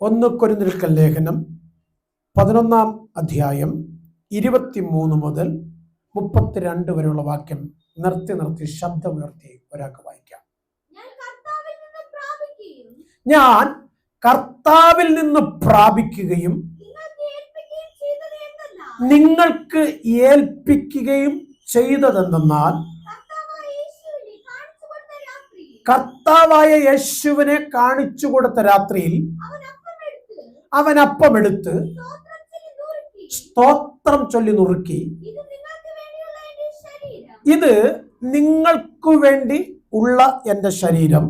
ഒന്ന് കൊരിന്തിൽക്കൽ ലേഖനം പതിനൊന്നാം അധ്യായം ഇരുപത്തിമൂന്ന് മുതൽ മുപ്പത്തിരണ്ട് വരെയുള്ള വാക്യം നിർത്തി നിർത്തി ശബ്ദമുയർത്തി ഒരാൾക്ക് വായിക്കാം. ഞാൻ കർത്താവിൽ നിന്ന് പ്രാപിക്കുകയും നിങ്ങൾക്ക് ഏൽപ്പിക്കുകയും ചെയ്തതെന്തെന്നാൽ കർത്താവായ യേശുവിനെ കാണിച്ചു കൊടുത്ത രാത്രിയിൽ കർത്താവായ യേശുവിനെ കാണിച്ചു കൊടുത്ത രാത്രിയിൽ അവൻ അപ്പം എടുത്ത് സ്തോത്രം ചൊല്ലി നുറുക്കി. ഇത് നിങ്ങൾക്കു വേണ്ടി ഉള്ള എന്റെ ശരീരം.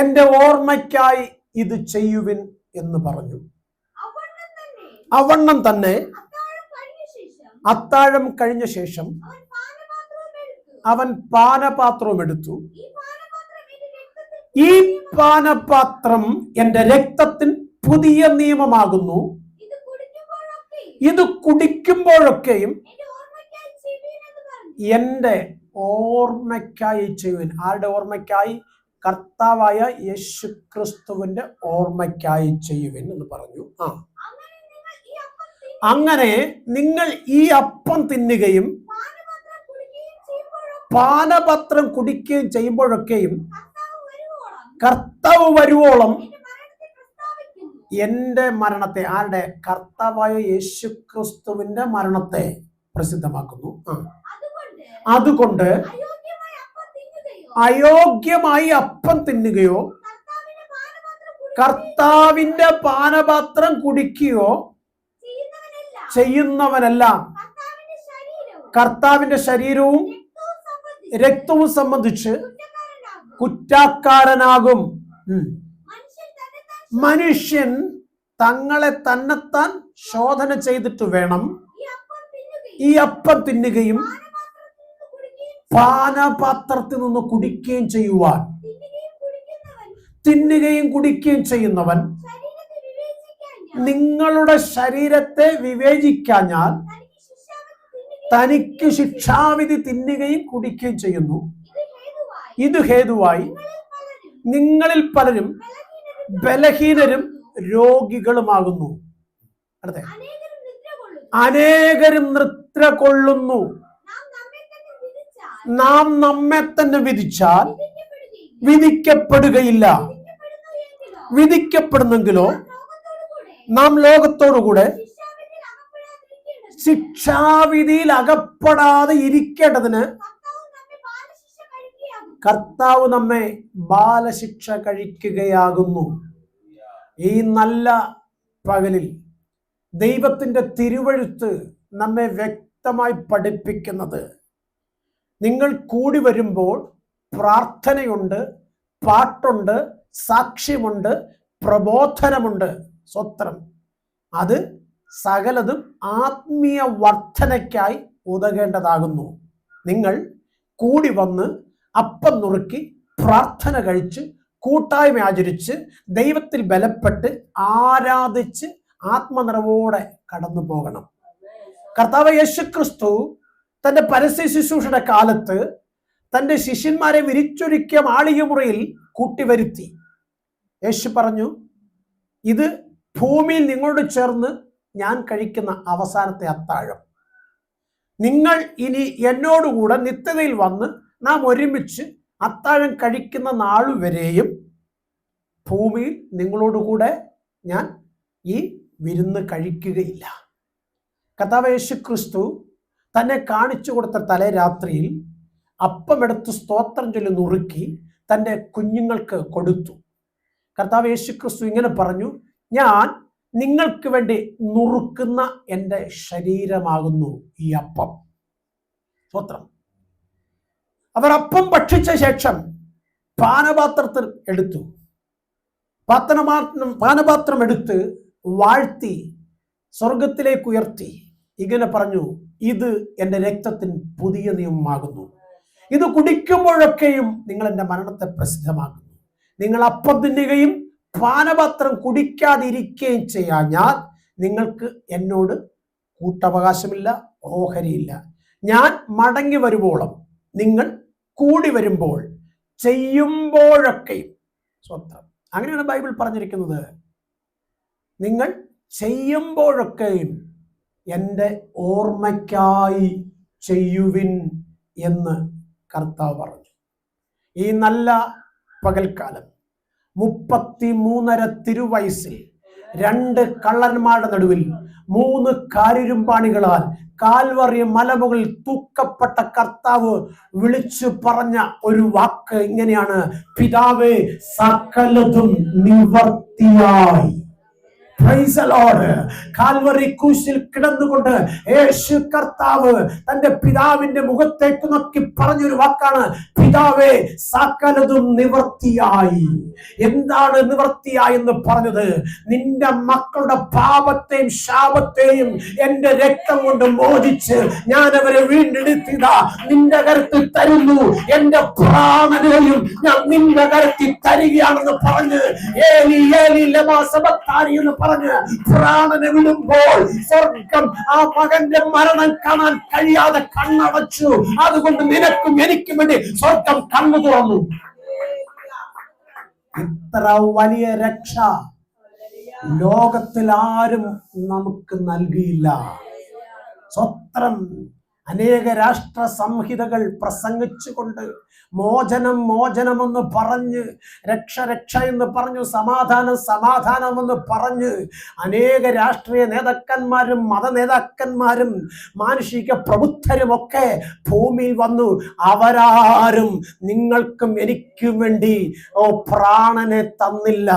എന്റെ ഓർമ്മയ്ക്കായി ഇത് ചെയ്യുവിൻ എന്ന് പറഞ്ഞു. അവണ്ണം തന്നെ അത്താഴം കഴിഞ്ഞ ശേഷം അവൻ പാനപാത്രവും എടുത്തു. ഈ പാനപാത്രം എന്റെ എന്റെ രക്തത്തിൽ പുതിയ നിയമമാകുന്നു. ഇത് കുടിക്കുമ്പോഴൊക്കെ. ഇത് കുടിക്കുമ്പോഴൊക്കെയും എന്റെ ഓർമ്മയ്ക്കായി എന്റെ ഓർമ്മയ്ക്കായി ചെയ്യുവീൻ. ആരുടെ ഓർമ്മയ്ക്കായി? കർത്താവായ യേശു ക്രിസ്തുവിന്റെ ഓർമ്മയ്ക്കായി ചെയ്യുവിൻ എന്ന് പറഞ്ഞു. ആ. അങ്ങനെ നിങ്ങൾ ഈ അപ്പം തിന്നുകയും പാനപാത്രം കുടിക്കുകയും ചെയ്യുമ്പോഴൊക്കെയും ചെയ്യുമ്പോഴൊക്കെ കർത്താവ് വരുവോളം എന്റെ മരണത്തെ ആരുടെ? കർത്താവായ യേശു ക്രിസ്തുവിന്റെ മരണത്തെ പ്രസിദ്ധമാക്കുന്നു. ആ. അതുകൊണ്ട് അയോഗ്യമായ അപ്പം തിന്നുകയോ? കർത്താവിന്റെ പാനപാത്രം കുടിക്കുകയോ? ചെയ്യുന്നവനല്ല. കർത്താവിന്റെ ശരീരവും രക്തവും സംബന്ധിച്ച് കുറ്റക്കാരനാകും. മനുഷ്യൻ തങ്ങളെ തന്നെത്താൻ ശോധന ചെയ്തിട്ട് വേണം. ഈ അപ്പം തിന്നുകയും പാനപാത്രത്തിൽ നിന്ന് കുടിക്കുകയും ചെയ്യുവാൻ. തിന്നുകയും കുടിക്കുകയും ചെയ്യുന്നവൻ നിങ്ങളുടെ ശരീരത്തെ വിവേചിക്കാഞ്ഞാൽ തനിക്ക് ശിക്ഷാവിധി തിന്നുകയും കുടിക്കുകയും ചെയ്യുന്നു. ഇത് ഹേതുവായി നിങ്ങളിൽ പലരും ബലഹീനരും രോഗികളുമാകുന്നു. അടുത്ത. അനേകരും നൃത്ര കൊള്ളുന്നു. നാം നമ്മെ തന്നെ വിധിച്ചാൽ വിധിക്കപ്പെടുകയില്ല. വിധിക്കപ്പെടുന്നെങ്കിലോ നാം ലോകത്തോടുകൂടെ ശിക്ഷാവിധിയിൽ അകപ്പെടാതെ ഇരിക്കേണ്ടതിന് കർത്താവ് നമ്മെ ബാലശിക്ഷ കഴിക്കുകയാകുന്നു. ഈ നല്ല പകലിൽ ദൈവത്തിന്റെ തിരുവഴുത്ത് നമ്മെ വ്യക്തമായി പഠിപ്പിക്കുന്നത്. നിങ്ങൾ കൂടി വരുമ്പോൾ പ്രാർത്ഥനയുണ്ട് പാട്ടുണ്ട് സാക്ഷ്യമുണ്ട് പ്രബോധനമുണ്ട്. സ്വത്രം. അത് സകലതും ആത്മീയ വർധനയ്ക്കായി ഉതകേണ്ടതാകുന്നു. നിങ്ങൾ കൂടി വന്ന് അപ്പം നുറുക്കി പ്രാർത്ഥന കഴിച്ച് കൂട്ടായ്മ ആചരിച്ച് ദൈവത്തിൽ ബലപ്പെട്ട് ആരാധിച്ച് ആത്മനിറവോടെ കടന്നു പോകണം. കർത്താവ് യേശു ക്രിസ്തു തന്റെ പരസ്യ ശുശ്രൂഷയുടെ കാലത്ത് തന്റെ ശിഷ്യന്മാരെ വിരിച്ചൊരുക്കിയ മാളികമുറിയിൽ കൂട്ടിവരുത്തി. യേശു പറഞ്ഞു ഇത് ഭൂമിയിൽ നിങ്ങളോട് ചേർന്ന് ഞാൻ കഴിക്കുന്ന അവസാനത്തെ അത്താഴം. നിങ്ങൾ ഇനി എന്നോടുകൂടെ നിത്യതയിൽ വന്ന് നാം ഒരുമിച്ച് അത്താഴം കഴിക്കുന്ന നാളുവരെയും ഭൂമിയിൽ നിങ്ങളോടുകൂടെ ഞാൻ ഈ വിരുന്ന് കഴിക്കുകയില്ല. കഥാവേശു ക്രിസ്തു തന്നെ കാണിച്ചു കൊടുത്ത തലേ രാത്രിയിൽ അപ്പമെടുത്ത് സ്തോത്രം ചൊല്ലി നുറുക്കി തന്റെ കുഞ്ഞുങ്ങൾക്ക് കൊടുത്തു. കർത്താവ് യേശു ക്രിസ്തു ഇങ്ങനെ പറഞ്ഞു ഞാൻ നിങ്ങൾക്ക് വേണ്ടി നുറുക്കുന്ന എന്റെ ശരീരമാകുന്നു ഈ അപ്പം. സ്തോത്രം. അവർ അപ്പം ഭക്ഷിച്ച ശേഷം പാനപാത്രത്തിൽ എടുത്തു. പാത്രമാത്രം പാനപാത്രം എടുത്ത് വാഴ്ത്തി സ്വർഗത്തിലേക്ക് ഉയർത്തി. ഇങ്ങനെ പറഞ്ഞു ഇത് എന്റെ രക്തത്തിൻ പുതിയ നിയമമാകുന്നു. ഇത് കുടിക്കുമ്പോഴൊക്കെയും നിങ്ങൾ എന്റെ മരണത്തെ പ്രസിദ്ധമാക്കുന്നു. നിങ്ങൾ അപ്പം തിന്നുകയും പാനപാത്രം കുടിക്കാതിരിക്കുകയും ചെയ്യാഞ്ഞാൽ നിങ്ങൾക്ക് എന്നോട് കൂട്ടവകാശമില്ല ഓഹരിയില്ല. ഞാൻ മടങ്ങി വരുവോളം നിങ്ങൾ കൂടി വരുമ്പോൾ ചെയ്യുമ്പോഴൊക്കെയും സ്വത്രം അങ്ങനെയാണ് ബൈബിൾ പറഞ്ഞിരിക്കുന്നത്. നിങ്ങൾ ചെയ്യുമ്പോഴൊക്കെയും എന്റെ ഓർമ്മയ്ക്കായി ചെയ്യുവിൻ എന്ന് കർത്താവ് പറഞ്ഞു. ഈ നല്ല പകൽക്കാലം മുപ്പത്തി മൂന്നര തിരുവയസ്സിൽ രണ്ട് കള്ളന്മാരുടെ നടുവിൽ മൂന്ന് കാരിരുമ്പാണികളാൽ കാൽവറിയ മലമുകളിൽ തൂക്കപ്പെട്ട കർത്താവ് വിളിച്ചു പറഞ്ഞ ഒരു വാക്ക് ഇങ്ങനെയാണ്. പിതാവേ സകലതും നിവർത്തിയായി. കിടന്നുകൊണ്ട് യേശു കർത്താവ് തന്റെ പിതാവിന്റെ മുഖത്തേക്ക് നോക്കി പറഞ്ഞൊരു വാക്കാണ് പിതാവേ സകലതും നിവർത്തിയായി. എന്താണ് നിവർത്തിയായി എന്ന് പറഞ്ഞത്? നിന്റെ മക്കളുടെ പാപത്തെയും ശാപത്തെയും എന്റെ രക്തം കൊണ്ട് മോചിച്ച് ഞാൻ അവരെ വീണ്ടെടുത്തിതാ. നിന്റെ കരുത്തിൽ തരുന്നു. എന്റെ പ്രാണനെയും ഞാൻ നിന്റെ കരുത്തിൽ തരികയാണെന്ന് പറഞ്ഞ് ഏലി ഏലി ലമാ എന്ന് പറഞ്ഞ് പ്രാണനെ വിടുമ്പോൾ സ്വർഗം ആ മകന്റെ മരണം കാണാൻ കഴിയാതെ കണ്ണടച്ചു. അതുകൊണ്ട് നിനക്കും എനിക്കും വേണ്ടി സ്വർഗം കണ്ണു തുറന്നു. ഇത്ര വലിയ രക്ഷ ലോകത്തിൽ ആരും നമുക്ക് നൽകിയില്ല. സ്വത്രം അനേക രാഷ്ട്ര സംഹിതകൾ പ്രസംഗിച്ചുകൊണ്ട് മോചനം മോചനമെന്ന് പറഞ്ഞ് രക്ഷ രക്ഷ എന്ന് പറഞ്ഞു സമാധാനം സമാധാനമെന്ന് പറഞ്ഞ് അനേക രാഷ്ട്രീയ നേതാക്കന്മാരും മത നേതാക്കന്മാരും മാനുഷിക പ്രബുദ്ധരും ഒക്കെ ഭൂമിയിൽ വന്നു. അവരാരും നിങ്ങൾക്കും എനിക്കും വേണ്ടി ഓ പ്രാണനെ തന്നില്ല.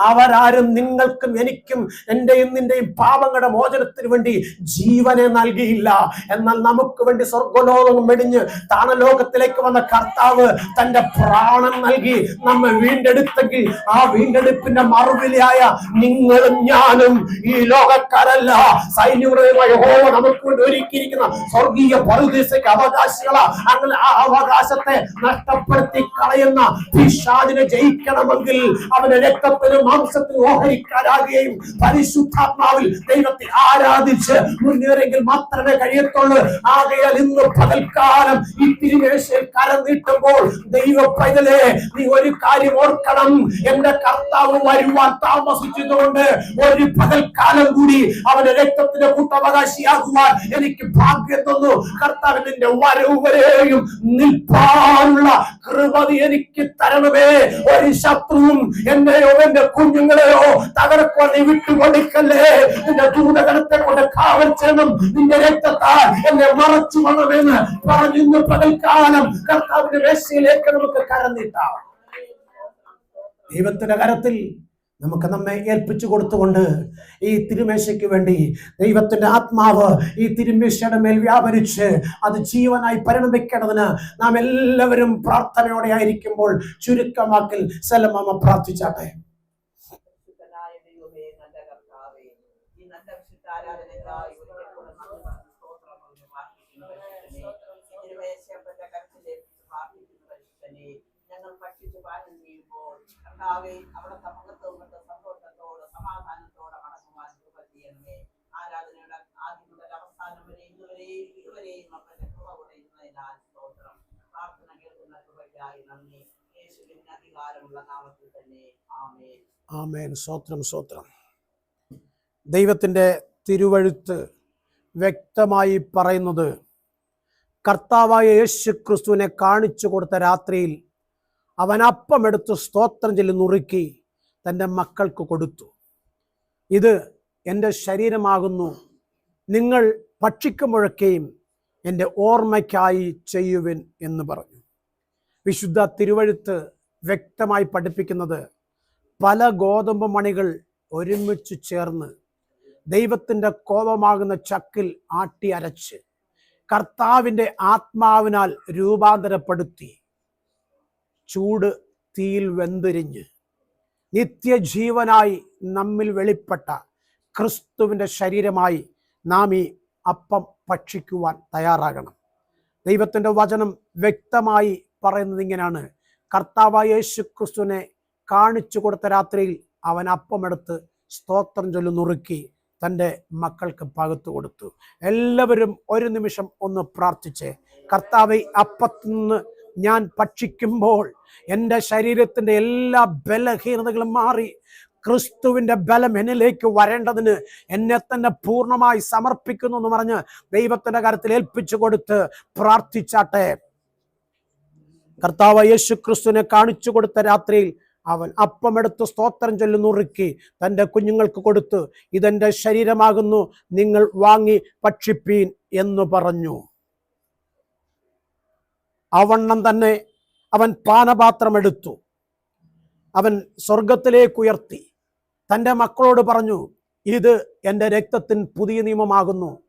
അവരാരും നിങ്ങൾക്കും എനിക്കും എന്റെയും നിന്റെയും പാപങ്ങളുടെ മോചനത്തിന് വേണ്ടി ജീവനെ നൽകിയില്ല. എന്നാൽ നമുക്ക് വേണ്ടി സ്വർഗലോകം വെടിഞ്ഞ് താണലോകത്തിലേക്ക് വന്ന കർത്താവ് തന്റെ പ്രാണൻ നൽകി നമ്മെ വീണ്ടെടുത്തെങ്കിൽ ആ വീണ്ടെടുപ്പിന്റെ മറുവിലയായ നിങ്ങളും ഞാനും ഈ ലോകക്കാരല്ല. യഹോവ നമുക്ക് വേണ്ടി ഒരുക്കിയിരിക്കുന്ന സ്വർഗീയ പറുദീസയ്ക്ക് അവകാശികളാ. അങ്ങനെ ആ അവകാശത്തെ നഷ്ടപ്പെടുത്തി കളയുന്ന പിശാചിനെ ജയിക്കണമെങ്കിൽ അവന്റെ രക്തത്തിനും മാംസത്തിനും ഓഹരിക്കാരാകുകയും പരിശുദ്ധാത്മാവിൽ ദൈവത്തെ ആരാധിച്ച് മുന്നേറെങ്കിൽ മാത്രമേ കഴിയത്തുള്ളൂ. ആകയാൽ ഇന്ന് പകൽക്കാലം ഈ തിരുമേശയിൽ കരം നീട്ടുമ്പോൾ ദൈവ പൈതലെ നീ ഒരു കാര്യം ഓർക്കണം. എന്റെ കർത്താവ് വരുവാൻ താമസിച്ചതുകൊണ്ട് ഒരു പകൽക്കാലം കൂടി അവന്റെ രക്തത്തിന്റെ കൂട്ടവകാശിയാകുവാൻ എനിക്ക് ഭാഗ്യം തന്നു. കർത്താവ് നിന്റെ വരവ് വരെയും നിൽപ്പാനുള്ള കൃപതി എനിക്ക് തരണമേ. ഒരു ശത്രുവും എന്നെയോ എന്റെ കുഞ്ഞുങ്ങളെയോ തകർക്കുവാൻ നീ വിട്ടുകൊടുക്കല്ലേ? നിന്റെ ദൂതകരത്തെ കൊണ്ട് കാവൽ ചെയ്യണം നിന്റെ രക്തത്താൽ എന്നെ മറച്ചു വണമെന്ന് പറഞ്ഞു ഇന്ന് പകൽക്കാലം. കർത്താവിന്റെ വേശയിലേക്ക് നമുക്ക് കരന്നിട്ടാം ദൈവത്തിന്റെ കരത്തിൽ നമുക്ക് നമ്മെ ഏൽപ്പിച്ചു കൊടുത്തുകൊണ്ട് ഈ തിരുമേശയ്ക്ക് വേണ്ടി ദൈവത്തിന്റെ ആത്മാവ് ഈ തിരുമേശയുടെ മേൽ വ്യാപരിച്ച് അത് ജീവനായി പരിണമിക്കേണ്ടതിന് നാം എല്ലാവരും പ്രാർത്ഥനയോടെ ആയിരിക്കുമ്പോൾ ചുരുക്കമാക്കിൽ സലമാമ പ്രാർത്ഥിച്ചാട്ടെ പരിശുദ്ധനായ ദൈവമേ, നല്ല കർത്താവേ, ഈ നല്ല വിശുദ്ധ ആരാധനയ്ക്കായി ഒരിക്കൽ കൂടെ നന്ദി പറഞ്ഞ് സ്തോത്രം പറഞ്ഞ് പ്രാർത്ഥിക്കുന്നു പരിശുദ്ധനേ. ഈ തിരുമേശയപ്പന്റെ കരത്തിലേക്ക് പ്രാർത്ഥിക്കുന്നു പരിശുദ്ധനേ. ഞങ്ങൾ ഭക്ഷിച്ച് പാനം ചെയ്യുമ്പോൾ കർത്താവേ അവിടെ കൊണ്ട് സന്തോഷത്തോടെ സമാധാനത്തോടെ മടങ്ങുവാൻ കൃപ ചെയ്യണമേ. ആരാധനയുടെ ആദ്യം മുതൽ അവസാനം വരെ ഇതുവരെയും ഇതുവരെയും അപ്പന്റെ കൃപ കുറയുന്നതിനാൽ സ്തോത്രം. പ്രാർത്ഥന കേൾക്കുന്ന കൃപയ്ക്കായി നന്ദി. യേശുവിന് അധികാരമുള്ള നാമത്തിൽ തന്നെ. ആമേൻ. ആമേൻ. സ്വത്രം സ്വത്രം ദൈവത്തിന്റെ തിരുവഴുത്ത് വ്യക്തമായി പറയുന്നത് കർത്താവായ യേശു ക്രിസ്തുവിനെ കാണിച്ചു കൊടുത്ത രാത്രിയിൽ അവൻ അപ്പമെടുത്ത് സ്തോത്രം ചൊല്ലി നുറുക്കി തന്റെ മക്കൾക്ക് കൊടുത്തു. ഇത് എന്റെ ശരീരമാകുന്നു. നിങ്ങൾ ഭക്ഷിക്കുമ്പോഴൊക്കെയും എന്റെ ഓർമ്മയ്ക്കായി ചെയ്യുവിൻ എന്ന് പറഞ്ഞു. വിശുദ്ധ തിരുവഴുത്ത് വ്യക്തമായി പഠിപ്പിക്കുന്നത് പല ഗോതമ്പ് മണികൾ ഒരുമിച്ച് ചേർന്ന് ദൈവത്തിന്റെ കോപമാകുന്ന ചക്കിൽ ആട്ടി അരച്ച് കർത്താവിന്റെ ആത്മാവിനാൽ രൂപാന്തരപ്പെടുത്തി. ചൂട് തീയിൽ വെന്തിരിഞ്ഞ് നിത്യജീവനായി നമ്മിൽ വെളിപ്പെട്ട ക്രിസ്തുവിന്റെ ശരീരമായി നാം ഈ അപ്പം ഭക്ഷിക്കുവാൻ തയ്യാറാകണം. ദൈവത്തിന്റെ വചനം വ്യക്തമായി പറയുന്നത് ഇങ്ങനെയാണ്. കർത്താവായ യേശു ക്രിസ്തുവിനെ കാണിച്ചു കൊടുത്ത രാത്രിയിൽ അവൻ അപ്പമെടുത്ത് സ്തോത്രം ചൊല്ലി നുറുക്കി തന്റെ മക്കൾക്ക് പകുത്തു കൊടുത്തു. എല്ലാവരും ഒരു നിമിഷം ഒന്ന് പ്രാർത്ഥിച്ച്. കർത്താവ് അപ്പത്തിൽ നിന്ന് ഞാൻ ഭക്ഷിക്കുമ്പോൾ എന്റെ ശരീരത്തിന്റെ എല്ലാ ബലഹീനതകളും മാറി ക്രിസ്തുവിന്റെ ബലം എന്നിലേക്ക് വരേണ്ടതിന് എന്നെ തന്നെ പൂർണമായി സമർപ്പിക്കുന്നു എന്ന് പറഞ്ഞ് ദൈവത്തിന്റെ കാര്യത്തിൽ ഏൽപ്പിച്ചു കൊടുത്ത് പ്രാർത്ഥിച്ചാട്ടെ. കർത്താവ് യേശു ക്രിസ്തുവിനെ കാണിച്ചു കൊടുത്ത രാത്രിയിൽ അവൻ അപ്പമെടുത്ത് സ്തോത്രം ചൊല്ലി നുറുക്കി തന്റെ കുഞ്ഞുങ്ങൾക്ക് കൊടുത്ത് ഇതെന്റെ ശരീരമാകുന്നു നിങ്ങൾ വാങ്ങി ഭക്ഷിപ്പീൻ എന്ന് പറഞ്ഞു. അവണ്ണം തന്നെ അവൻ പാനപാത്രം എടുത്തു അവൻ സ്വർഗത്തിലേക്ക് ഉയർത്തി തന്റെ മക്കളോട് പറഞ്ഞു ഇത് എന്റെ രക്തത്തിന് പുതിയ നിയമമാകുന്നു.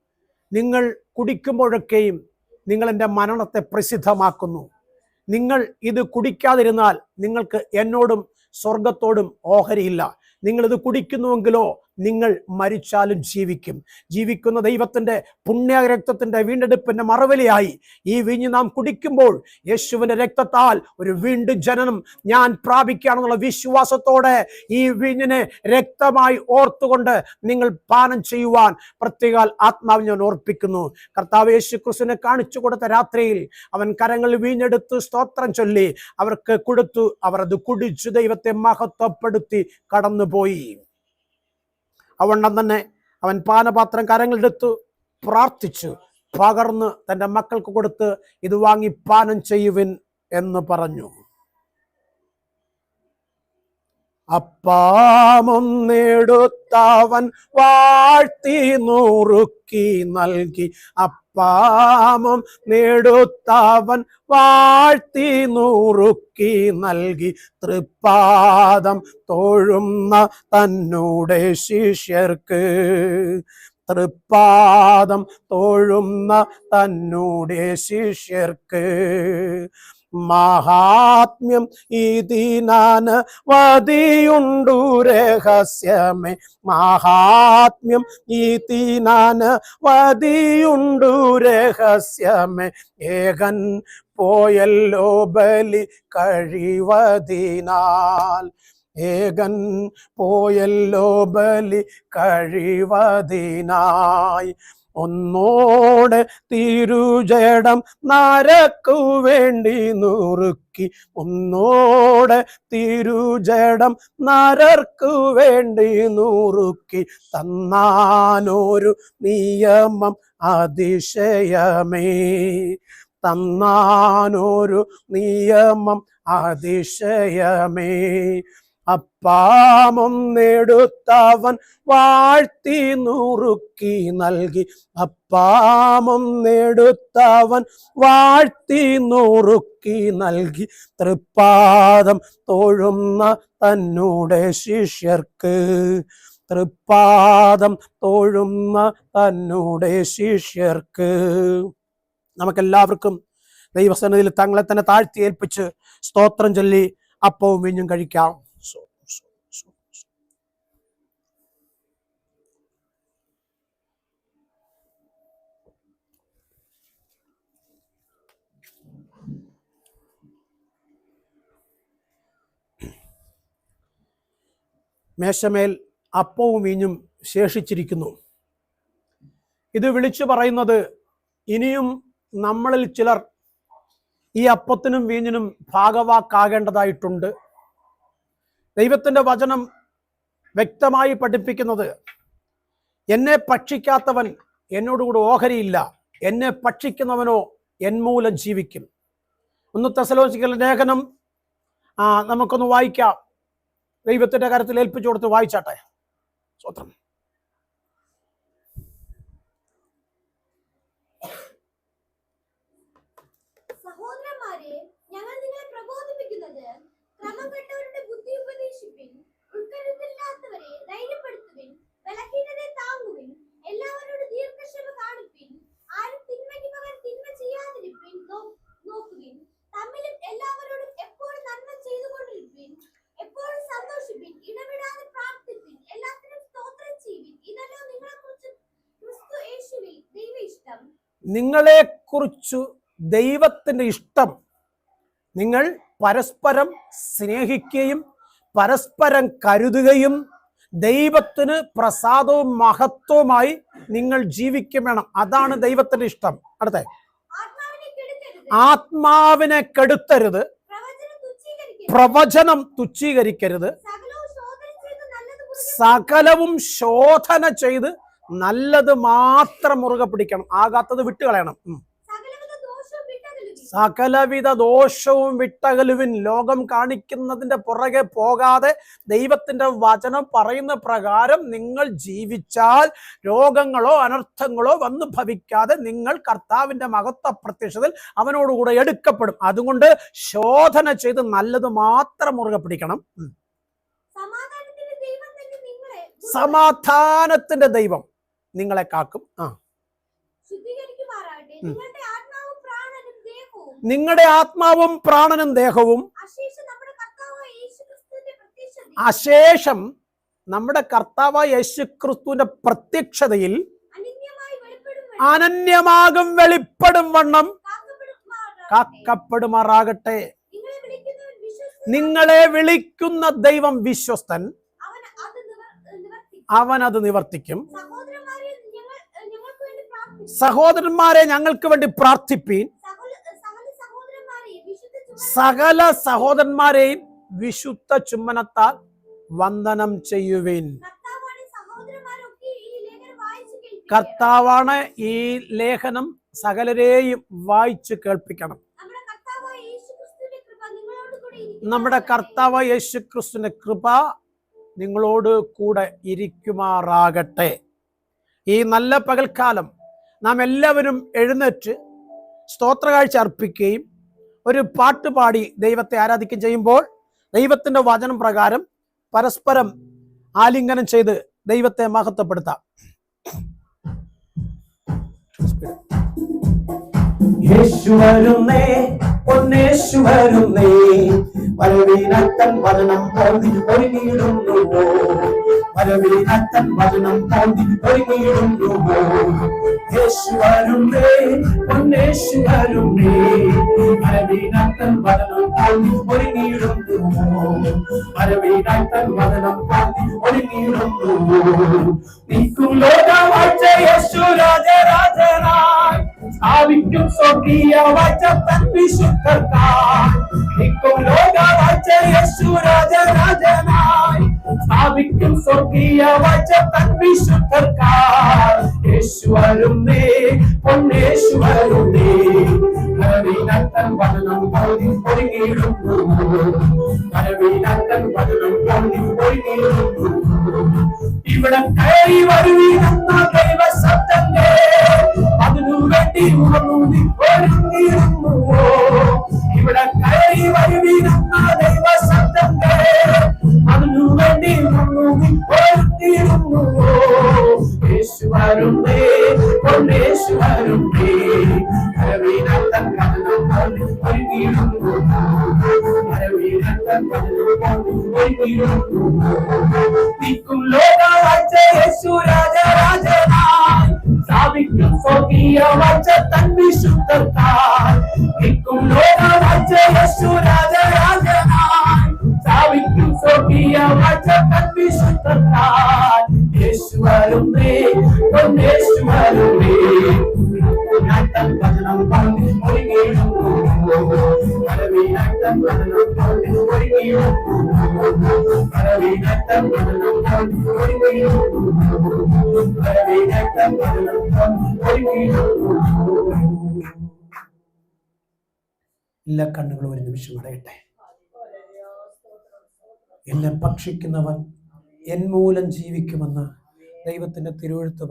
നിങ്ങൾ കുടിക്കുമ്പോഴൊക്കെയും നിങ്ങൾ എന്റെ മരണത്തെ പ്രസിദ്ധമാക്കുന്നു. നിങ്ങൾ ഇത് കുടിക്കാതിരുന്നാൽ നിങ്ങൾക്ക് എന്നോടും സ്വർഗത്തോടും ഓഹരിയില്ല. നിങ്ങൾ ഇത് കുടിക്കുന്നുവെങ്കിലോ നിങ്ങൾ മരിച്ചാലും ജീവിക്കും. ജീവിക്കുന്ന ദൈവത്തിന്റെ പുണ്യരക്തത്തിന്റെ വീണ്ടെടുപ്പിന്റെ മറവലിയായി ഈ വീഞ്ഞ് നാം കുടിക്കുമ്പോൾ യേശുവിന്റെ രക്തത്താൽ ഒരു വീണ്ടും ജനനം ഞാൻ പ്രാപിക്കുകയാണെന്നുള്ള വിശ്വാസത്തോടെ ഈ വീഞ്ഞിനെ രക്തമായി ഓർത്തുകൊണ്ട് നിങ്ങൾ പാനം ചെയ്യുവാൻ പ്രത്യേകാൽ ആത്മാവ് ഞാൻ ഓർപ്പിക്കുന്നു. കർത്താവ് യേശു ക്രിസ്തുവിനെ കാണിച്ചു കൊടുത്ത രാത്രിയിൽ അവൻ കരങ്ങൾ വീഞ്ഞെടുത്ത് സ്തോത്രം ചൊല്ലി അവർക്ക് കൊടുത്തു. അവർ അത് കുടിച്ചു. ദൈവത്തെ മഹത്വപ്പെടുത്തി കടന്നുപോയി. അവണ്ണം തന്നെ അവൻ പാനപാത്രം കരങ്ങളെടുത്തു പ്രാർത്ഥിച്ചു. പകർന്ന് തന്റെ മക്കൾക്ക് കൊടുത്ത് ഇത് വാങ്ങി പാനം ചെയ്യുവിൻ എന്ന് പറഞ്ഞു. അപ്പാമൊന്നെടുത്തവൻ വാഴ്ത്തി നുറുക്കി നൽകി. അപ്പാമം നേടുത്തവൻ വാഴ്ത്തി നുറുക്കി നൽകി. തൃപ്പാദം തൊഴുന്ന തന്നൂടെ ശിഷ്യർക്ക്. തൃപ്പാദം തൊഴുന്ന തന്നൂടെ ശിഷ്യർക്ക്. മഹാത്മ്യം ഇതിനാന് വതിയുണ്ടു രഹസ്യമേ. മഹാത്മ്യം ഇതിനാന് വതിയുണ്ടു രഹസ്യമേ. ഏകൻ പോയല്ലോ ബലി കഴിവതിനാൽ. ഏകൻ പോയല്ലോ ബലി കഴിവതിനായി. ഒന്നോടെ തിരുജടം നരക്കു വേണ്ടി നുറുക്കി. ഒന്നോടെ തിരുജടം നരർക്കു വേണ്ടി നുറുക്കി. തന്നാനൊരു നിയമം അതിശയമേ. തന്നാനൊരു നിയമം അതിശയമേ. അപ്പാമൊന്നെടുത്തവൻ വാഴ്ത്തി നുറുക്കി നൽകി. അപ്പാമൊന്നെടുത്തവൻ വാഴ്ത്തി നുറുക്കി നൽകി. തൃപ്പാദം തൊഴുന്ന തന്നൂടെ ശിഷ്യർക്ക്. തൃപ്പാദം തൊഴുന്ന തന്നൂടെ ശിഷ്യർക്ക്. നമുക്കെല്ലാവർക്കും ദൈവസന്നിധിയിൽ തങ്ങളെ തന്നെ താഴ്ത്തി ഏൽപ്പിച്ച് സ്തോത്രം ചൊല്ലി അപ്പവും വീഞ്ഞും കഴിക്കാം. മേശമേൽ അപ്പവും വീഞ്ഞും ശേഷിച്ചിരിക്കുന്നു. ഇത് വിളിച്ചു പറയുന്നത് ഇനിയും നമ്മളിൽ ചിലർ ഈ അപ്പത്തിനും വീഞ്ഞിനും ഭാഗവാക്കാകേണ്ടതായിട്ടുണ്ട്. ദൈവത്തിന്റെ വചനം വ്യക്തമായി പഠിപ്പിക്കുന്നത് എന്നെ ഭക്ഷിക്കാത്തവൻ എന്നോടുകൂടെ ഓഹരിയില്ല. എന്നെ ഭക്ഷിക്കുന്നവനോ എന്മൂലം ജീവിക്കും. ഒന്ന് തെസലോചിക്കൽ ലേഖനം നമുക്കൊന്ന് വായിക്കാം. ദൈവത്തിന്റെ കാര്യത്തിൽ ഏൽപ്പിച്ചു കൊടുത്ത് വായിച്ചാട്ടെ. സ്വത്രം ഇഷ്ടം നിങ്ങളെ കുറിച്ച് ദൈവത്തിന്റെ ഇഷ്ടം നിങ്ങൾ പരസ്പരം സ്നേഹിക്കുകയും പരസ്പരം കരുതുകയും ദൈവത്തിന് പ്രസാദവും മഹത്വവുമായി നിങ്ങൾ ജീവിക്കും വേണം. അതാണ് ദൈവത്തിന്റെ ഇഷ്ടം. അടുത്ത. ആത്മാവിനെ കെടുത്തരുത്. പ്രവചനം തുച്ഛീകരിക്കരുത്. സകലവും ശോധന ചെയ്ത് നല്ലത് മാത്രം മുറുകെ പിടിക്കണം. ആകാത്തത് വിട്ടുകളയണം. സകലവിധ ദോഷവും വിട്ടകലുവിൻ ലോകം കാണിക്കുന്നതിന്റെ പുറകെ പോകാതെ ദൈവത്തിന്റെ വചനം പറയുന്ന പ്രകാരം നിങ്ങൾ ജീവിച്ചാൽ രോഗങ്ങളോ അനർത്ഥങ്ങളോ വന്നു ഭവിക്കാതെ നിങ്ങൾ കർത്താവിന്റെ മഹത്വ പ്രത്യക്ഷത്തിൽ അവനോടുകൂടെ എടുക്കപ്പെടും. അതുകൊണ്ട് ശോധന ചെയ്ത് നല്ലത് മാത്രം മുറുകെ പിടിക്കണം. സമാധാനത്തിന്റെ ദൈവം. നിങ്ങളെ കാക്കും. ആ. നിങ്ങളുടെ ആത്മാവും പ്രാണനും ദേഹവും. അശേഷം നമ്മുടെ കർത്താവ് യേശുക്രിസ്തുവിന്റെ പ്രത്യക്ഷതയിൽ അനന്യമാകും വെളിപ്പെടും വണ്ണം. കാക്കപ്പെടുമാറാകട്ടെ. നിങ്ങളെ വിളിക്കുന്ന ദൈവം വിശ്വസ്തൻ. അവൻ അത് നിവർ- നിവർത്തിക്കും അവൻ അത് നിവർത്തിക്കും സഹോദരന്മാരെ ഞങ്ങൾ ഞങ്ങൾക്ക് വേണ്ടി പ്രാർത്ഥിക്കും സഹോദരന്മാരെ ഞങ്ങൾക്ക് വേണ്ടി പ്രാർത്ഥിപ്പീൻ. സകല സഹോദരന്മാരെയും വിശുദ്ധ ചുമ്മനത്താൽ വന്ദനം ചെയ്യുവിൻ. കർത്താവാണ് ഈ ലേഖനം സകലരെയും വായിച്ചു കേൾപ്പിക്കണം. നമ്മുടെ കർത്താവ് യേശു ക്രിസ്തുവിന്റെ കൃപ നിങ്ങളോട് കൂടെ ഇരിക്കുമാറാകട്ടെ. ഈ നല്ല പകൽക്കാലം നാം എല്ലാവരും എഴുന്നേറ്റ് സ്തോത്രകാഴ്ച അർപ്പിക്കുകയും ഒരു പാട്ട് പാടി ദൈവത്തെ ആരാധിക്കുകയും ചെയ്യുമ്പോൾ ദൈവത്തിന്റെ വചനം പ്രകാരം പരസ്പരം ആലിംഗനം ചെയ്ത് ദൈവത്തെ മഹത്വപ്പെടുത്താം. യേശു വരുന്നേ പൊന്നേശു വരുന്നേ. വരവിനത്തൻ വചനം പോന്തി ഒരുങ്ങിയിടുന്നുവോ വരവിനത്തൻ വചനം താണ്ടി ഒരുങ്ങിയിടുന്നുവോ യേശു വരുന്നേ പൊന്നേശു വരുന്നേ വരവിനത്തൻ വചനം താണ്ടി ഒരുങ്ങിയിടുന്നുവോ വരവിനത്തൻ വചനം താണ്ടി ഒരുങ്ങിയിടുന്നുവോ നീക്കും ലോകവാഴ്ച യേശു രാജരാജനായി സ്ഥാപിക്കും സ്വർഗീയ വാഴ്ച തൻ വിശുദ്ധർക്കായി നിൽക്കും ലോകവാഴ്ച യേശു രാജരാജനായി. സ്ഥാപിക്കും സ്വർഗീയ വാഴ്ച തൻ വിശുദ്ധർക്കായി യേശു വരുന്നേ പൊന്നേശു വരുന്നേ വരവിനത്തൻ വചനം പകുതി ഒരുങ്ങിയിടുന്നു വരവിനത്തൻ വചനം പകുതി ഒരുങ്ങിയിടുന്നു ഇവിടെ കയറി വരുവീനെന്ന വേണ്ടി ഒരുങ്ങിയിരുന്നുവോ കരവീനത്തൻ കഥനം പറഞ്ഞു ഒരുങ്ങിയിരുന്നു നിൽക്കും ലോകവാഴ്ച യേശു രാജരാജനായി സ്ഥാപിക്കും സ്വർഗീയ വാഴ്ച തൻ വിശുദ്ധർക്കായി നിൽക്കും ലോകവാഴ്ച യേശു രാജരാജനായി സ്ഥാപിക്കും സ്വർഗീയ വാഴ്ച തൻ വിശുദ്ധർക്കായി യേശു വരുന്നേ പൊന്നേശു വരുന്നേ എല്ലാ കണ്ണുകളും ഒരു നിമിഷം അടയട്ടെ എന്നെ ഭക്ഷിക്കുന്നവൻ എൻ മൂലം ജീവിക്കുമെന്ന് ദൈവത്തിന്റെ തിരുവഴുത്ത്